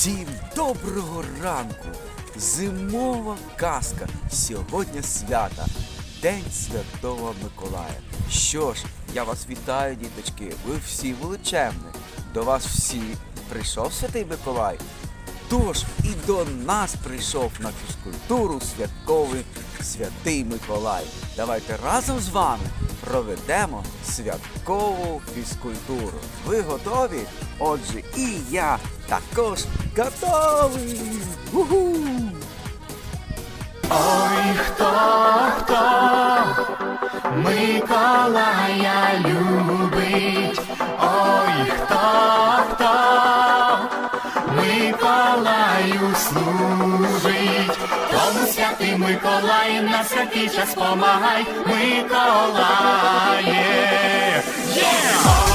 Всім доброго ранку! Зимова казка. Сьогодні свята. День Святого Миколая. Що ж, я вас вітаю, діточки. Ви всі величезні. До вас всі прийшов Святий Миколай. Тож і до нас прийшов на фізкультуру святковий святий Миколай. Давайте разом з вами проведемо святкову фізкультуру. Ви готові? Отже, і я також готовий! Уху! Ой, хто, хто Миколая любить, ой, хто, хто Миколаю служить, тому святий Миколай на святий час помагай, Миколає. Ой,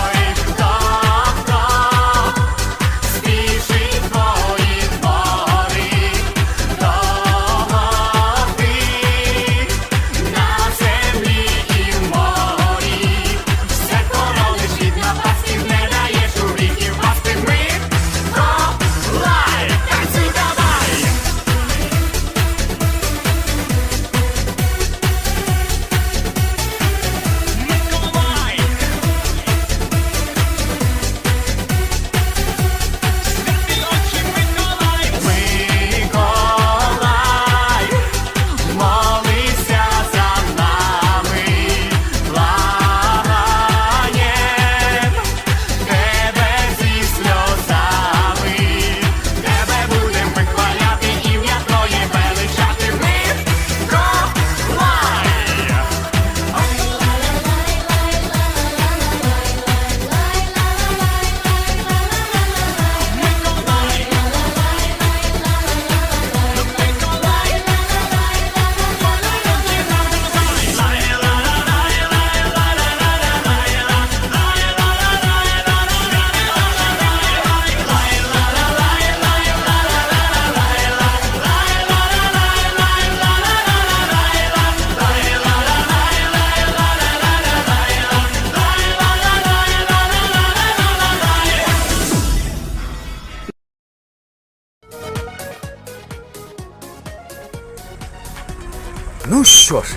Ну що ж,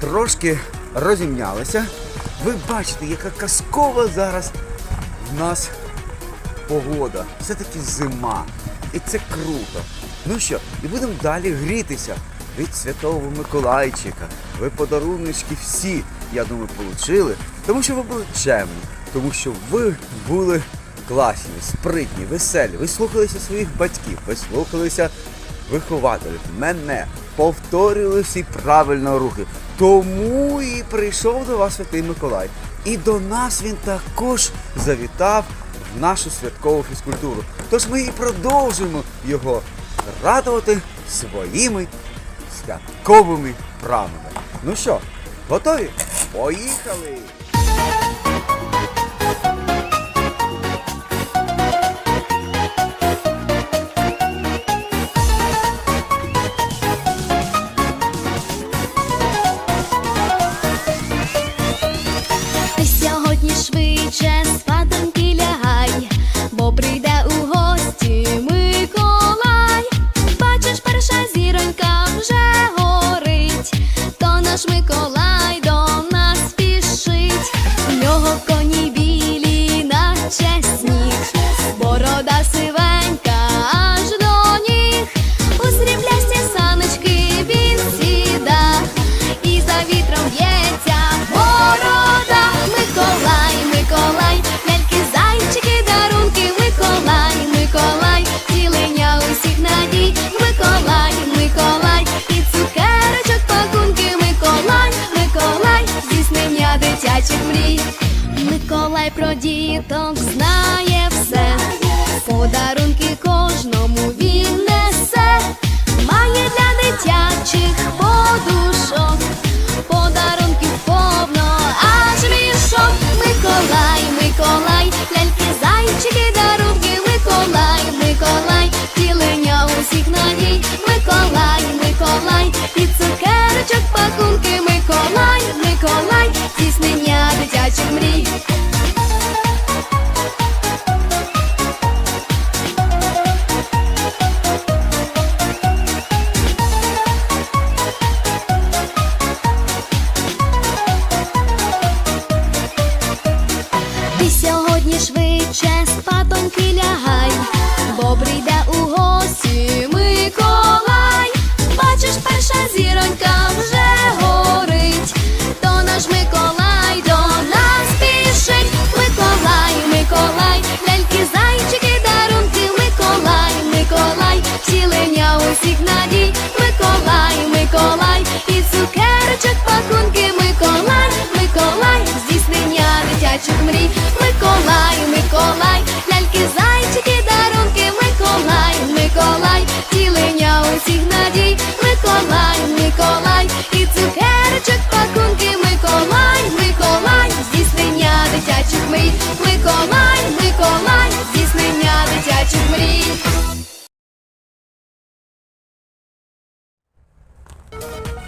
трошки розімнялися. Ви бачите, яка казкова зараз в нас погода. Все-таки зима. І це круто. Ну що, і будемо далі грітися від Святого Миколайчика. Ви подаруночки всі, я думаю, получили, тому що ви були чемні, тому що ви були класні, спритні, веселі. Ви слухалися своїх батьків, ви слухалися вихователів, мене, повторювали всі правильно рухи. Тому і прийшов до вас Святий Миколай. І до нас він також завітав в нашу святкову фізкультуру. Тож ми і продовжуємо його радувати своїми святковими правилами. Ну що, готові? Поїхали! Швидше спадоньки лягай, бо прийде у гості Миколай. Бачиш, перша зіронька вже горить, то наш Миколай до нас спішить. В нього коні білі, наче сніг, борода сивенька Миколай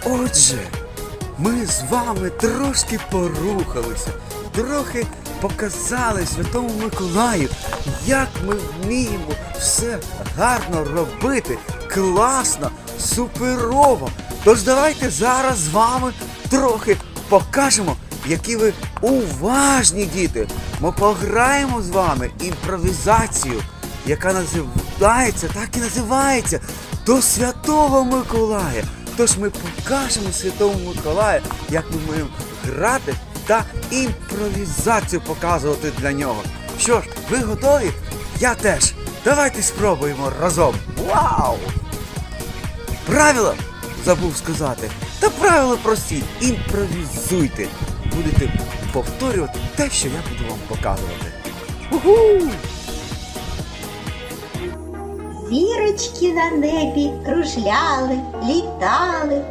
Отже, ми з вами трошки порухалися, трохи показали Святому Миколаю, як ми вміємо все гарно робити, класно, суперово. Тож давайте зараз з вами трохи покажемо, які ви уважні діти. Ми пограємо з вами імпровізацію, яка називається, так і називається до Святого Миколая. Тож ми покажемо Святому Миколаю, як ми маємо грати та імпровізацію показувати для нього. Що ж, ви готові? Я теж. Давайте спробуємо разом. Вау! Правила забув сказати. Та правила прості. Імпровізуйте. Будете повторювати те, що я буду вам показувати. Уху! Зірочки на небі кружляли, літали.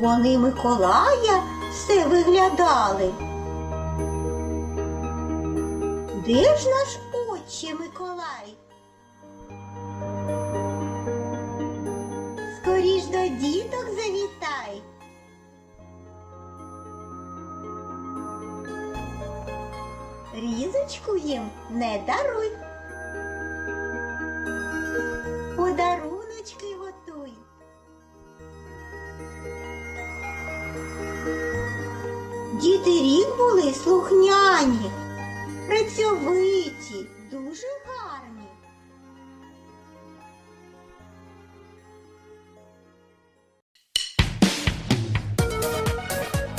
Вони Миколая все виглядали. Де ж наш Різочку їм не даруй. Подаруночки готуй. Діти рік були слухняні, працьовиті, дуже гарні.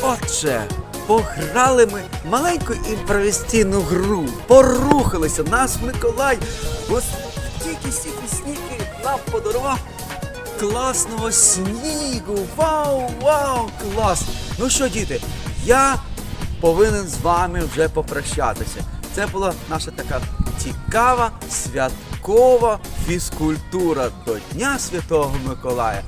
Отже, пограли ми маленьку імпровізаційну гру, порухалися, нас Миколай, ось тільки сніги нам подарував класного снігу. Вау, вау, клас! Ну що, діти, я повинен з вами вже попрощатися. Це була наша така цікава святкова фізкультура до Дня Святого Миколая.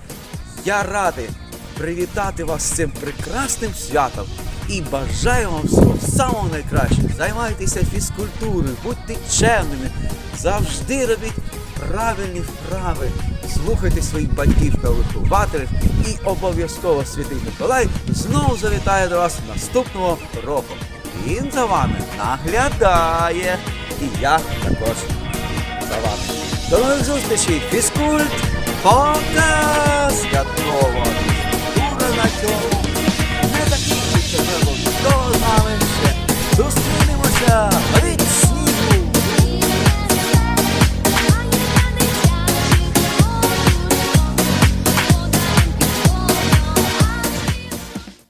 Я радий привітати вас з цим прекрасним святом і бажаю вам всього самого найкращого. Займайтеся фізкультурою, будьте чемними, завжди робіть правильні вправи, слухайте своїх батьків та вихователів і обов'язково святий Миколай знову завітає до вас наступного року. Він за вами наглядає. І я також за вами. До нових зустрічей! Фізкульт! Показ! Цьому